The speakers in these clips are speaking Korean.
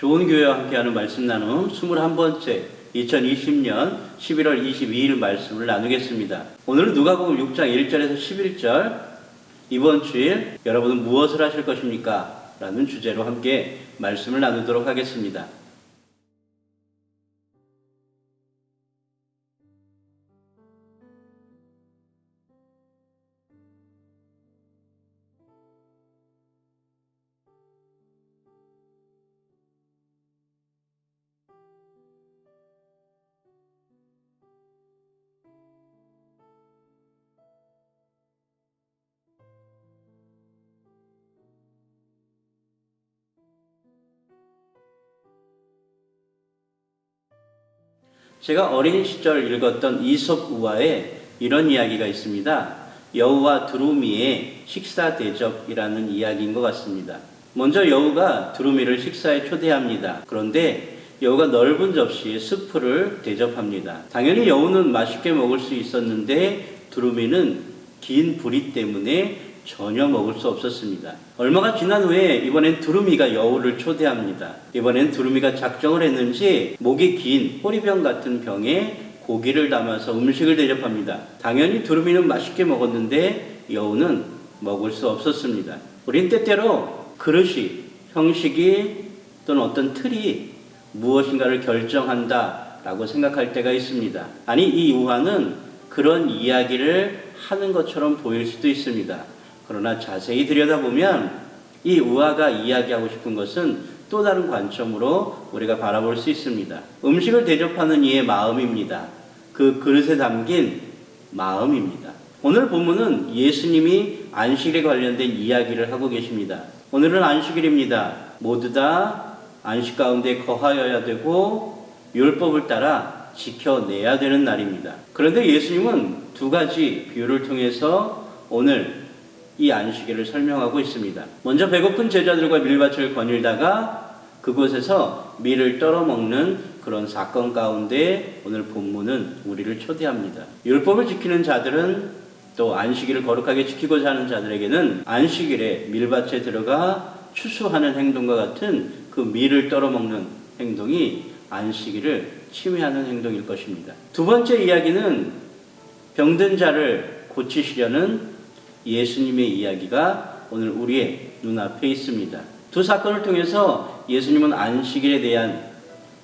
좋은 교회와 함께하는 말씀 나눔 21번째 2020년 11월 22일 말씀을 나누겠습니다. 오늘은 누가복음 6장 1절에서 11절 이번 주일 여러분은 무엇을 하실 것입니까? 라는 주제로 함께 말씀을 나누도록 하겠습니다. 제가 어린 시절 읽었던 이솝 우화에 이런 이야기가 있습니다. 여우와 두루미의 식사 대접이라는 이야기인 것 같습니다. 먼저 여우가 두루미를 식사에 초대합니다. 그런데 여우가 넓은 접시에 스프를 대접합니다. 당연히 여우는 맛있게 먹을 수 있었는데 두루미는 긴 부리 때문에 전혀 먹을 수 없었습니다. 얼마가 지난 후에 이번엔 두루미가 여우를 초대합니다. 이번엔 두루미가 작정을 했는지 목이 긴 호리병 같은 병에 고기를 담아서 음식을 대접합니다. 당연히 두루미는 맛있게 먹었는데 여우는 먹을 수 없었습니다. 우린 때때로 그릇이, 형식이 또는 어떤 틀이 무엇인가를 결정한다라고 생각할 때가 있습니다. 아니 이 우화는 그런 이야기를 하는 것처럼 보일 수도 있습니다. 그러나 자세히 들여다보면 이 우화가 이야기하고 싶은 것은 또 다른 관점으로 우리가 바라볼 수 있습니다. 음식을 대접하는 이의 마음입니다. 그 그릇에 담긴 마음입니다. 오늘 본문은 예수님이 안식일에 관련된 이야기를 하고 계십니다. 오늘은 안식일입니다. 모두 다 안식 가운데 거하여야 되고 율법을 따라 지켜내야 되는 날입니다. 그런데 예수님은 두 가지 비유를 통해서 오늘 이 안식일을 설명하고 있습니다. 먼저 배고픈 제자들과 밀밭을 거닐다가 그곳에서 밀을 떨어 먹는 그런 사건 가운데 오늘 본문은 우리를 초대합니다. 율법을 지키는 자들은 또 안식일을 거룩하게 지키고자 하는 자들에게는 안식일에 밀밭에 들어가 추수하는 행동과 같은 그 밀을 떨어 먹는 행동이 안식일을 침해하는 행동일 것입니다. 두 번째 이야기는 병든 자를 고치시려는 예수님의 이야기가 오늘 우리의 눈앞에 있습니다. 두 사건을 통해서 예수님은 안식일에 대한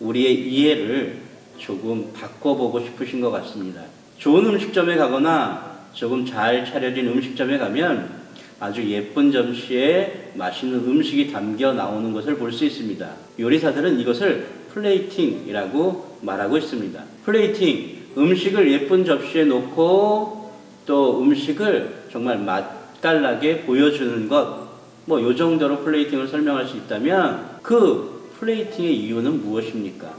우리의 이해를 조금 바꿔보고 싶으신 것 같습니다. 좋은 음식점에 가거나 조금 잘 차려진 음식점에 가면 아주 예쁜 점시에 맛있는 음식이 담겨 나오는 것을 볼 수 있습니다. 요리사들은 이것을 플레이팅이라고 말하고 있습니다. 플레이팅, 음식을 예쁜 접시에 놓고 또 음식을 정말 맛깔나게 보여주는 것, 뭐 요 정도로 플레이팅을 설명할 수 있다면 그 플레이팅의 이유는 무엇입니까?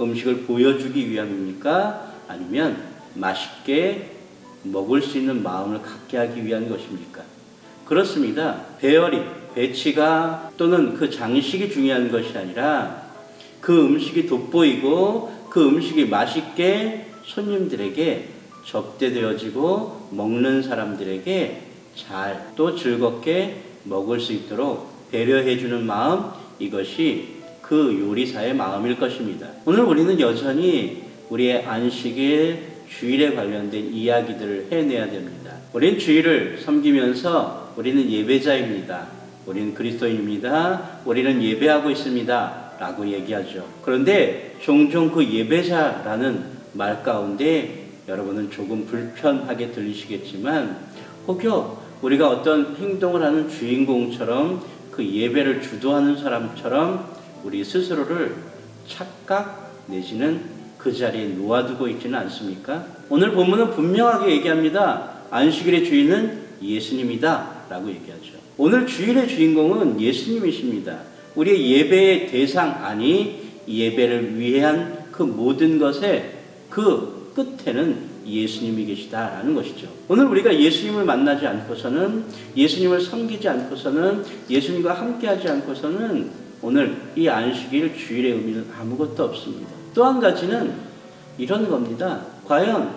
음식을 보여주기 위함입니까? 아니면 맛있게 먹을 수 있는 마음을 갖게 하기 위한 것입니까? 그렇습니다. 배열이, 배치가 또는 그 장식이 중요한 것이 아니라 그 음식이 돋보이고 그 음식이 맛있게 손님들에게 접대되어지고 먹는 사람들에게 잘 또 즐겁게 먹을 수 있도록 배려해주는 마음 이것이 그 요리사의 마음일 것입니다. 오늘 우리는 여전히 우리의 안식일 주일에 관련된 이야기들을 해내야 됩니다. 우리는 주일을 섬기면서 우리는 예배자입니다. 우리는 그리스도인입니다. 우리는 예배하고 있습니다. 라고 얘기하죠. 그런데 종종 그 예배자라는 말 가운데 여러분은 조금 불편하게 들리시겠지만 혹여 우리가 어떤 행동을 하는 주인공처럼 그 예배를 주도하는 사람처럼 우리 스스로를 착각 내지는 그 자리에 놓아두고 있지는 않습니까? 오늘 본문은 분명하게 얘기합니다. 안식일의 주인은 예수님이다 라고 얘기하죠. 오늘 주일의 주인공은 예수님이십니다. 우리의 예배의 대상 아니 예배를 위한 그 모든 것의 그 끝에는 예수님이 계시다라는 것이죠. 오늘 우리가 예수님을 만나지 않고서는 예수님을 섬기지 않고서는 예수님과 함께하지 않고서는 오늘 이 안식일 주일의 의미는 아무것도 없습니다. 또 한 가지는 이런 겁니다. 과연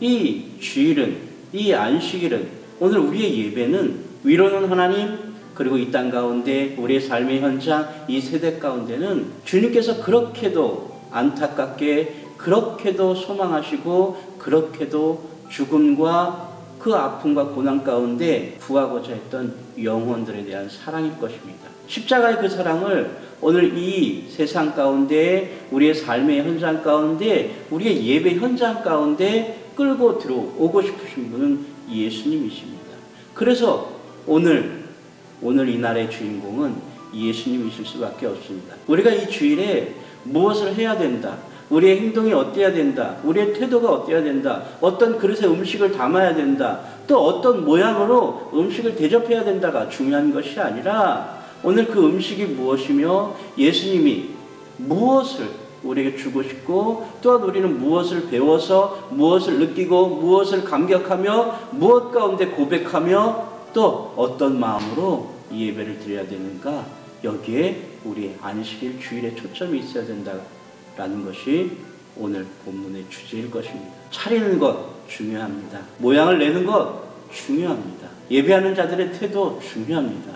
이 주일은 이 안식일은 오늘 우리의 예배는 위로는 하나님 그리고 이 땅 가운데 우리의 삶의 현장 이 세대 가운데는 주님께서 그렇게도 안타깝게 그렇게도 소망하시고 그렇게도 죽음과 그 아픔과 고난 가운데 구하고자 했던 영혼들에 대한 사랑일 것입니다. 십자가의 그 사랑을 오늘 이 세상 가운데 우리의 삶의 현장 가운데 우리의 예배 현장 가운데 끌고 들어오고 싶으신 분은 예수님이십니다. 그래서 오늘 오늘 이 날의 주인공은 예수님이실 수밖에 없습니다. 우리가 이 주일에 무엇을 해야 된다. 우리의 행동이 어때야 된다. 우리의 태도가 어때야 된다. 어떤 그릇에 음식을 담아야 된다. 또 어떤 모양으로 음식을 대접해야 된다가 중요한 것이 아니라 오늘 그 음식이 무엇이며 예수님이 무엇을 우리에게 주고 싶고 또한 우리는 무엇을 배워서 무엇을 느끼고 무엇을 감격하며 무엇 가운데 고백하며 또 어떤 마음으로 이 예배를 드려야 되는가 여기에 우리 안식일 주일에 초점이 있어야 된다 라는 것이 오늘 본문의 주제일 것입니다. 차리는 것 중요합니다. 모양을 내는 것 중요합니다. 예배하는 자들의 태도 중요합니다.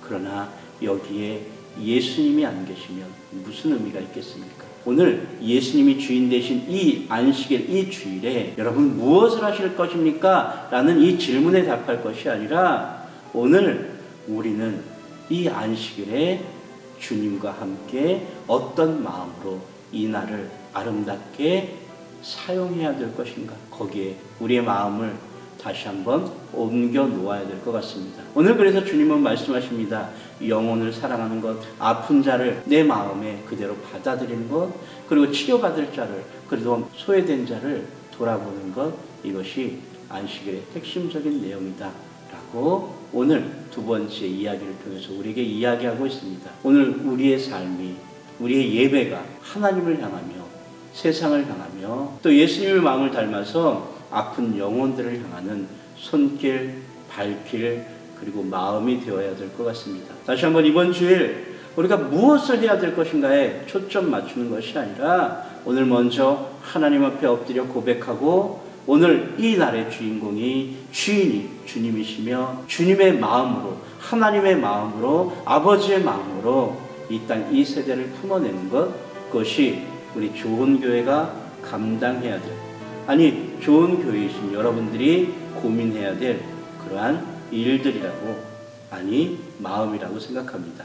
그러나 여기에 예수님이 안 계시면 무슨 의미가 있겠습니까? 오늘 예수님이 주인 되신 이 안식일, 이 주일에 여러분 무엇을 하실 것입니까? 라는 이 질문에 답할 것이 아니라 오늘 우리는 이 안식일에 주님과 함께 어떤 마음으로 이 날을 아름답게 사용해야 될 것인가? 거기에 우리의 마음을 다시 한번 옮겨 놓아야 될 것 같습니다. 오늘 그래서 주님은 말씀하십니다. 영혼을 사랑하는 것, 아픈 자를 내 마음에 그대로 받아들이는 것, 그리고 치료받을 자를, 그리고 소외된 자를 돌아보는 것, 이것이 안식일의 핵심적인 내용이다. 라고 오늘 두 번째 이야기를 통해서 우리에게 이야기하고 있습니다. 오늘 우리의 삶이, 우리의 예배가 하나님을 향하며 세상을 향하며 또 예수님의 마음을 닮아서 아픈 영혼들을 향하는 손길, 발길, 그리고 마음이 되어야 될 것 같습니다. 다시 한번 이번 주일 우리가 무엇을 해야 될 것인가에 초점 맞추는 것이 아니라 오늘 먼저 하나님 앞에 엎드려 고백하고 오늘 이 날의 주인공이 주인이 주님이시며 주님의 마음으로 하나님의 마음으로 아버지의 마음으로 이 땅 이 세대를 품어내는 것 그것이 우리 좋은 교회가 감당해야 될 아니 좋은 교회이신 여러분들이 고민해야 될 그러한 일들이라고 아니 마음이라고 생각합니다.